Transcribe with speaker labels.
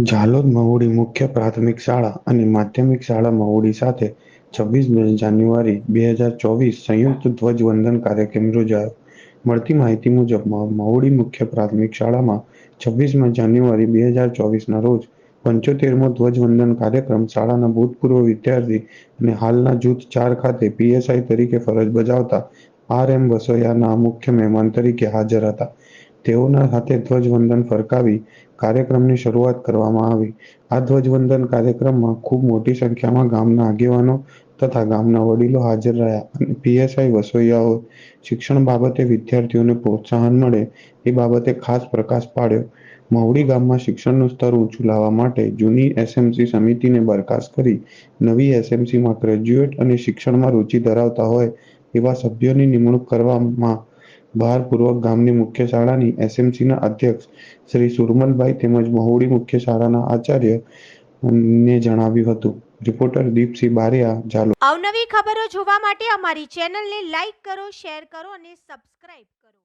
Speaker 1: ઝાલોદ મહુડી મુખ્ય પ્રાથમિક શાળા અને માધ્યમિક શાળા મહુડી સાથે છવ્વીસ જાન્યુઆરી બે હજાર ચોવીસ સંયુક્ત ધ્વજવંદન કાર્યક્રમ યોજાયો. મળતી માહિતી મુજબ મહુડી મુખ્ય પ્રાથમિક શાળામાં છવ્વીસમી જાન્યુઆરી બે હજાર ચોવીસના રોજ પંચોતેરમો ધ્વજવંદન કાર્યક્રમ શાળાના ભૂતપૂર્વ વિદ્યાર્થી અને હાલના જૂથ ચાર ખાતે પીએસઆઈ તરીકે ફરજ બજાવતા આર એમ વસોયાના મુખ્ય મહેમાન તરીકે હાજર હતા. તેઓના હાથે ધ્વજવંદન ફરકાવી કાર્યક્રમની શરૂઆત કરવામાં આવી. આ ધ્વજવંદન કાર્યક્રમમાં ખૂબ મોટી સંખ્યામાં ગામના આગેવાનો તથા ગામના વડીલો હાજર રહ્યા અને પીએસઆઈ વસોયાઓ શિક્ષણ બાબતે વિદ્યાર્થીઓને પ્રોત્સાહન મળે એ બાબતે ખાસ પ્રકાશ પાડ્યો. મહુડી ગામમાં શિક્ષણનું સ્તર ઊંચું લાવવા માટે જૂની એસએમસી સમિતિને બરખાસ્ત કરી નવી એસએમસીમાં ગ્રેજ્યુએટ અને શિક્ષણમાં રુચિ ધરાવતા હોય એવા સભ્યોની નિમણૂક કરવામાં ભારપૂર્વક ગામની મુખ્ય શાળાની એસએમસીના અધ્યક્ષ શ્રી સુરમલભાઈ તેમજ મહુડી મુખ્ય શાળાના આચાર્ય ને જણાવ્યું હતું. રિપોર્ટર દીપસિંહ બારિયા, ઝાલોદ.
Speaker 2: અવનવી ખબરો જોવા માટે અમારી ચેનલને લાઈક કરો, શેર કરો અને સબસ્ક્રાઇબ કરો.